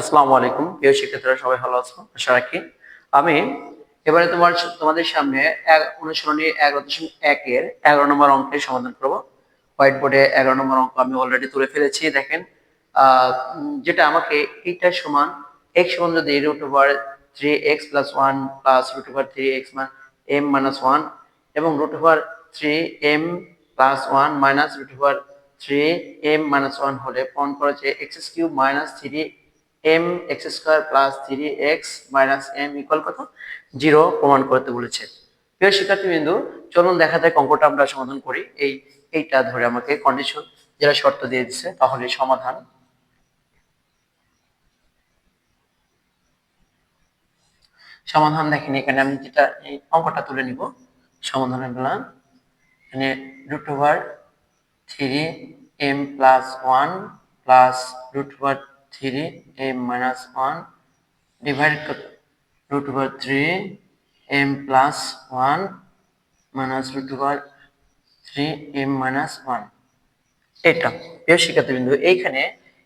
আসসালামু আলাইকুম। প্রিয় শিক্ষার্থীরা, সবাই ভালো আছো? আশা রাখি। আমি এবারে তোমার তোমাদের সামনে অনুসরণী এগারো দশমিক একের এগারো নম্বর অঙ্কের সমাধান করব। হোয়াইট বোর্ডে এগারো নম্বর অঙ্ক আমি অলরেডি তুলে ফেলেছি, দেখেন। যেটা আমাকে এইটার সমান এক্স সমান যদি root over three X plus one plus root over three X M minus one এবং root over three M plus one minus root over three M minus one হলে প্রমাণ করা যে X cube minus three M X square plus three X minus M equal কত? Zero প্রমাণ করতে বলেছে। প্রিয় শিক্ষার্থীবৃন্দু, চলুন দেখা যাক অঙ্কটা আমরা সমাধান করি। এই, এইটা ধরে আমাকে কন্ডিশন যেটা শর্ত দিয়ে দিচ্ছে তাহলে সমাধান। সমাধান দেখেন, এখানে আমি যেটা, এই অঙ্কটা তুলে নিব। সমাধানের বেলা এখানে root over three M plus one plus root over three M minus one divide কত root over three M plus one minus root over three M minus one এটা, প্রিয় শিক্ষার্থীবৃন্দ, এইখানে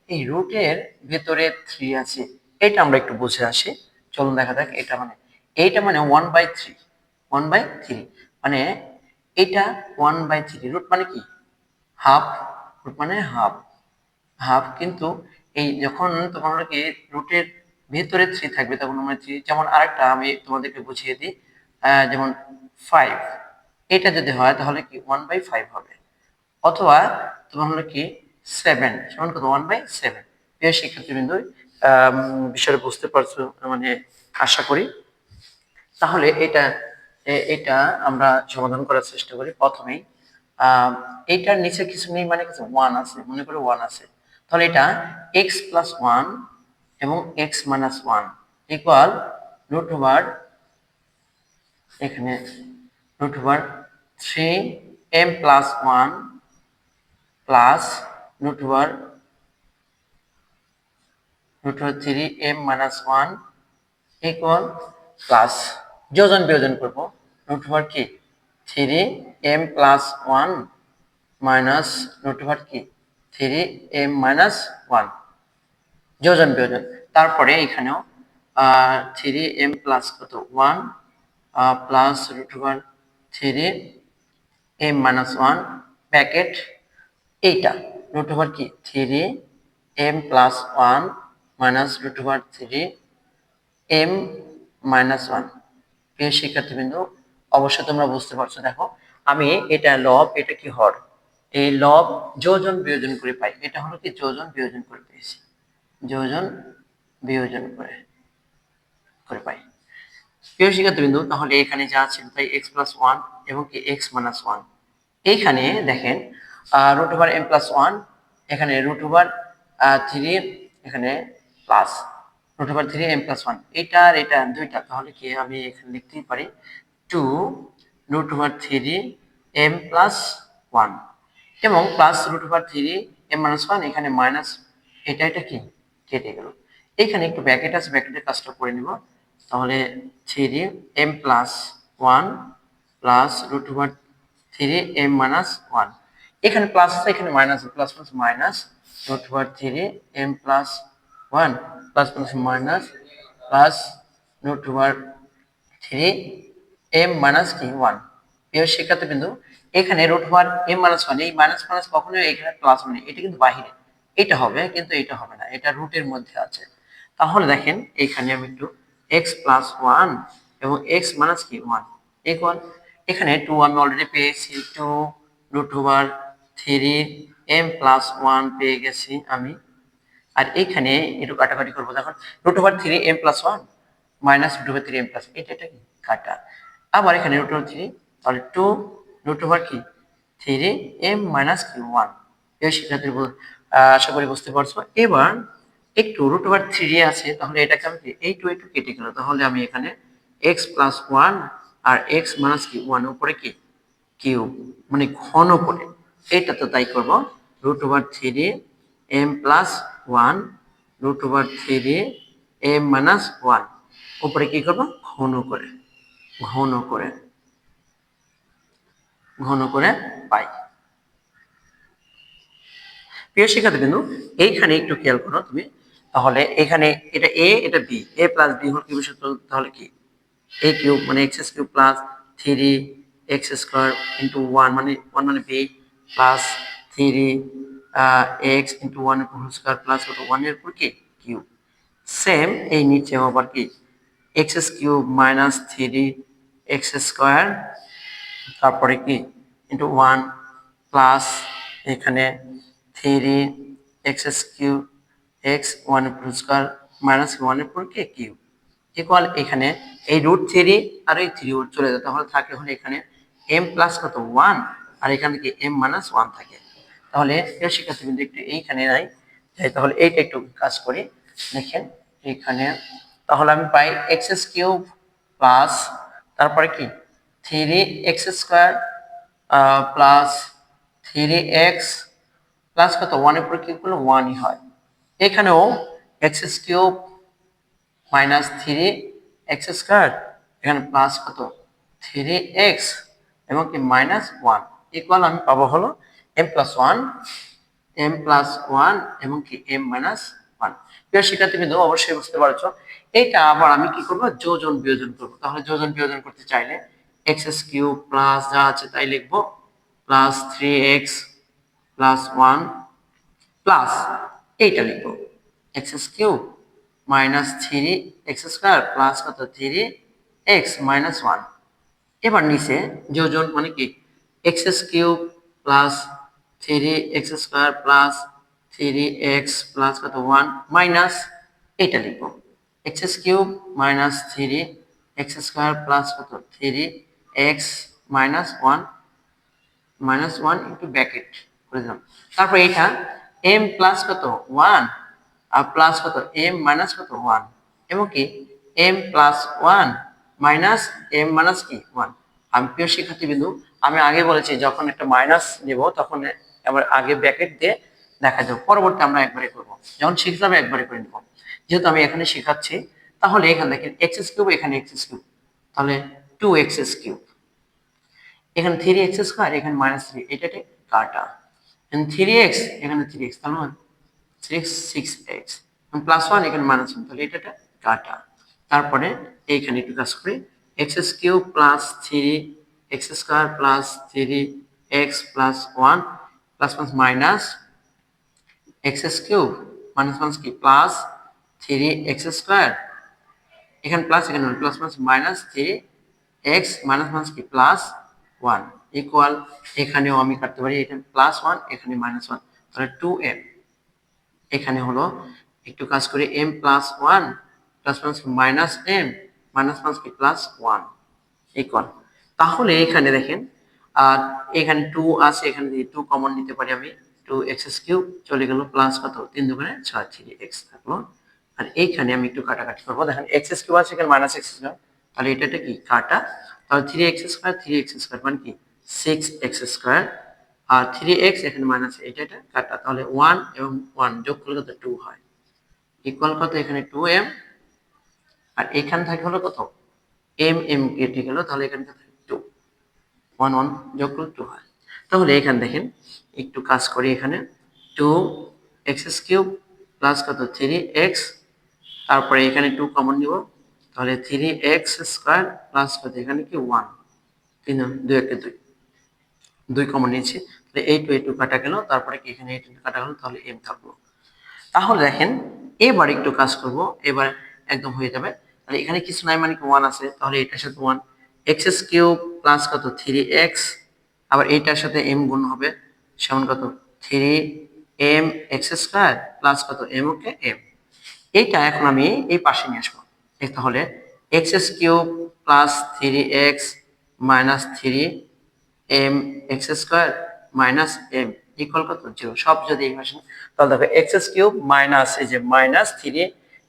এই রুটের ভেতরে থ্রি আছে। এটা আমরা একটু বুঝে আসি। চলুন দেখা যাক এটা মানে এইটা মানে one by three one by three মানে এটা ওয়ান বাই থ্রি রুট মানে কি? হাফ রুট মানে হাফ হাফ কিন্তু এই যখন তোমার কি রুটের ভেতরে থ্রি থাকবে, তখন আমরা থ্রি যেমন আরেকটা আমি তোমাদেরকে বুঝিয়ে দিই যেমন ফাইভ এটা যদি হয় তাহলে কি ওয়ান বাই ফাইভ হবে? অথবা তোমার হলো কি সেভেন সমান কত? ওয়ান বাই সেভেন প্রিয় শিক্ষার্থীবৃন্দ বিষয়টা বুঝতে পারছ মানে আশা করি। তাহলে এটা এটা আমরা সমাধান করার চেষ্টা করি প্রথমেই। এইটার নিচে কিছু নেই মানে কিছু ওয়ান আছে, মনে করে ওয়ান আছে। তাহলে এটা এক্স প্লাস ওয়ান এবং X minus one equal root over এখানে root over three M plus one plus root over root over three M minus one equal plus যোজন বিয়োজন করব। রুট ওভার কি? Three M plus one minus root over কি? Three M minus one. যোজন বিয়োজন। তারপরে এখানেও থ্রি এম প্লাস কত? One plus root three M minus one packet এইটা। রুট ওভার কি? Three M plus one minus root three M minus one. প্রিয় শিক্ষার্থীবৃন্দ, অবশ্যই তোমরা বুঝতে পারছ। দেখো, আমি এটা লব এটা কি হর? এই লব যোজন বিয়োজন করে পাই। এটা হলো কি? যোজন বিয়োজন করে পেয়েছি। যোজন বিয়োজন করে করে পাই। প্রিয় শিক্ষার্থীবৃন্দু, তাহলে এখানে যা ছিল তাই এক্স প্লাস ওয়ান এবং কি এক্স মাইনাস ওয়ান এইখানে দেখেন root over M plus one এখানে রুট ওভার থ্রি এখানে plus root over three M plus one এটা আর এটা দুইটা, তাহলে কি আমি এখানে লিখতেই পারি? Two root over three M plus one এবং plus root over three M minus one এখানে মাইনাস এটা এটা কি? কেটে গেল। এখানে একটু ব্যাকেট আছে ব্যাকেটের কাজটা করে নিব। তাহলে three M plus one plus root over three M minus one এখানে প্লাস আছে, এখানে minus plus plus minus root over three M plus one plus plus minus plus root over three M minus কি? One প্রিয় বিন্দু এখানে root over M minus one এই minus minus কখনোই এখানে প্লাস মানে এটা কিন্তু বাহিরে। এটা হবে, কিন্তু এটা হবে না, এটা রুটের মধ্যে আছে। তাহলে দেখেন, এখানে আমি একটু এক্স প্লাস ওয়ান এবং এক্স মাইনাস কি? ওয়ান ইকুয়াল এখানে টু আমি অলরেডি পেয়েছি two root over three M plus one পেয়ে গেছি আমি। আর এখানে একটু কাটাকাটি করব, দেখুন root over three M plus one minus root over three M plus এটা এটা কাটা। আবার এখানে রুট ওভার থ্রি তাহলে টু রুট ওভার কি? থ্রি এম মাইনাস কি ওয়ান এই শিক্ষার্থীর আশা করি বুঝতে পারছ। এবার একটু রুট ওভার থ্রি আছে, তাহলে এটাকে আমি এই টু একটু কেটে গেল। তাহলে আমি এখানে এক্স প্লাস ওয়ান আর এক্স মাইনাস কি ওয়ান উপরে কি? কিউব মানে ঘন করে। এটা তো তাই করব। Root over three M plus one root over three M minus one উপরে কি করব? ঘন করে। ঘন করে। ঘন করে পাই। প্রিয় শিক্ষার্থী বিন্দু এইখানে একটু খেয়াল করো তুমি। তাহলে এখানে এটা এ এটা বি এ প্লাস বি হল কিউবের সূত্র তাহলে কি? এ কিউব মানে X cube plus three X square into one মানে ওয়ান মানে B plus three X into one whole square plus কত ওয়ানের উপর কি? কিউব সেম এই নিচে আবার কি? X cube minus three X square তারপরে কি? ইন্টু ওয়ান প্লাস এখানে three X cube X one উপর স্কোয়ার মাইনাস ওয়ানের উপর কি কিউব ইকুয়াল এখানে এই রুট থ্রি আর এই থ্রি রুট চলে যায়। তাহলে থাকে হলে এখানে এম প্লাস কত? ওয়ান আর এখানে কি এম মাইনাস ওয়ান থাকে। তাহলে প্রিয় শিক্ষার্থীবৃন্দ, একটু এইখানে নাই তাহলে এইটা একটু কাজ করি। দেখেন এখানে, তাহলে আমি পাই এক্স এস কিউব প্লাস তারপরে কি? Three X square plus three X plus কত? ওয়ানের পরে কি করলে ওয়ানই হয়। এখানেও X cube minus three X square এখানে প্লাস কত? থ্রি এক্স এবং কি মাইনাস ওয়ান ইকুয়াল আমি পাবো হলো M plus one M plus one এবং কি এম মাইনাস ওয়ান প্রিয় শিক্ষার্থীবৃন্দ, অবশ্যই বুঝতে পারছ। এইটা আবার আমি কি করব? যোজন বিয়োজন করব। তাহলে যোজন বিয়োজন করতে চাইলে এক্স এস কিউব প্লাস যা আছে তাই লিখব plus three X plus one plus এইটা লিখব। X S cube minus three X square plus কত? থ্রি এক্স মাইনাস ওয়ান এবার নিচে যোজন মানে কি? X S cube plus three X square plus three X plus কত? ওয়ান মাইনাস এটা লিখব। X S cube minus three X square plus কত? Three X minus one minus one into bracket করে দিলাম। তারপর এটা এম প্লাস কত? One আর প্লাস কত? এম মাইনাস কত? ওয়ান এবং কি? M plus one minus M minus কি? ওয়ান আমি প্রিয় শিক্ষার্থী বিন্দু আমি আগে বলেছি, যখন একটা মাইনাস নেব, তখন আবার আগে ব্যাকেট দিয়ে দেখা যাবে। পরবর্তী আমরা একবারে করব। যখন শিখলাম একবারে করে নেব। যেহেতু আমি এখানে শেখাচ্ছি, তাহলে এখানে দেখেন এক্স কিউব এখানে এক্স কিউব তাহলে টু এক্স কিউব এখানে থ্রি এক্স স্কোয়ার এখানে মাইনাস থ্রি এটা কাটা। থ্রি এক্স এখানে থ্রি এক্স তাহলে six six X plus one এখানে মাইনাস ওয়ান তাহলে এটা কাটা। তারপরে এইখানে একটু কাজ করি X cube plus three X square plus three X plus one plus plus minus X cube minus minus কি? প্লাস থ্রি এক্স স্কোয়ার এখানে প্লাস এখানে plus plus minus three X minus minus কি? প্লাস ওয়ান ইকুয়াল এখানেও আমি কাটতে পারি এখানে plus one এখানে মাইনাস ওয়ান তাহলে টু এম এখানে হলো, একটু কাজ করে M plus one plus plus minus M minus plus কি প্লাস ওয়ান ইকুয়াল তাহলে এখানে দেখেন, আর এখানে টু আছে, এখানে টু কমন নিতে পারি আমি টু এক্স কিউব চলে গেল প্লাস কত? তিন দুগুণে ছয়, থ্রি এক্স থাকল। আর এইখানে আমি একটু কাটাকাটি করব। দেখেন এক্স কিউব আছে, এখানে মাইনাস এক্স স্কোয়ার তাহলে এটা কি? কাটা। তাহলে three X square three X square মানে কি? সিক্স এক্স স্কোয়ার আর থ্রি এক্স এখানে মাইনাস এটা এটা কাটা। তাহলে ওয়ান এবং ওয়ান যোগ করলে কত? টু হয়। ইকুয়াল কত? এখানে টু এম আর এখানে থাকে হলো কত? এম এম কেটে গেল, তাহলে এখানে টু ওয়ান ওয়ান যোগ করলে টু হয়। তাহলে এখানে দেখেন, একটু কাজ করি এখানে। টু এক্স কিউব প্লাস কত? থ্রি এক্স তারপরে এখানে টু কমন নিব। তাহলে থ্রি এক্স স্কোয়ার প্লাস কত? এখানে কি ওয়ান তিন, দুই, একে, দুই। দুই কমন নিয়েছি। তাহলে এই টু এই টু কাটা গেল, তারপরে কি এখানে এই টু কাটা গেল? তাহলে এম থাকল তাহলে দেখেন, এবার একটু কাজ করব, এবার একদম হয়ে যাবে। তাহলে এখানে কিছু নাই মানে কি ওয়ান আছে? তাহলে এটার সাথে one X S cube plus কত? থ্রি এক্স আবার এইটার সাথে এম গুণ হবে, সেমন কত? Three M X square plus কত? এম ওকে এম এইটা এখন আমি এই পাশে নিয়ে আসব। তাহলে X cube plus three X minus three M X square minus M equal কত? জিরো। সব যদি এই ভাষা তাহলে দেখো এক্স কিউব মাইনাস এই যে minus three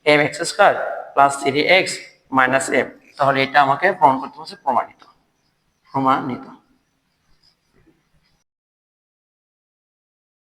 M X square plus three X minus M. তাহলে এটা আমাকে প্রমাণ করতে হচ্ছে প্রমাণিত। প্রমাণিত।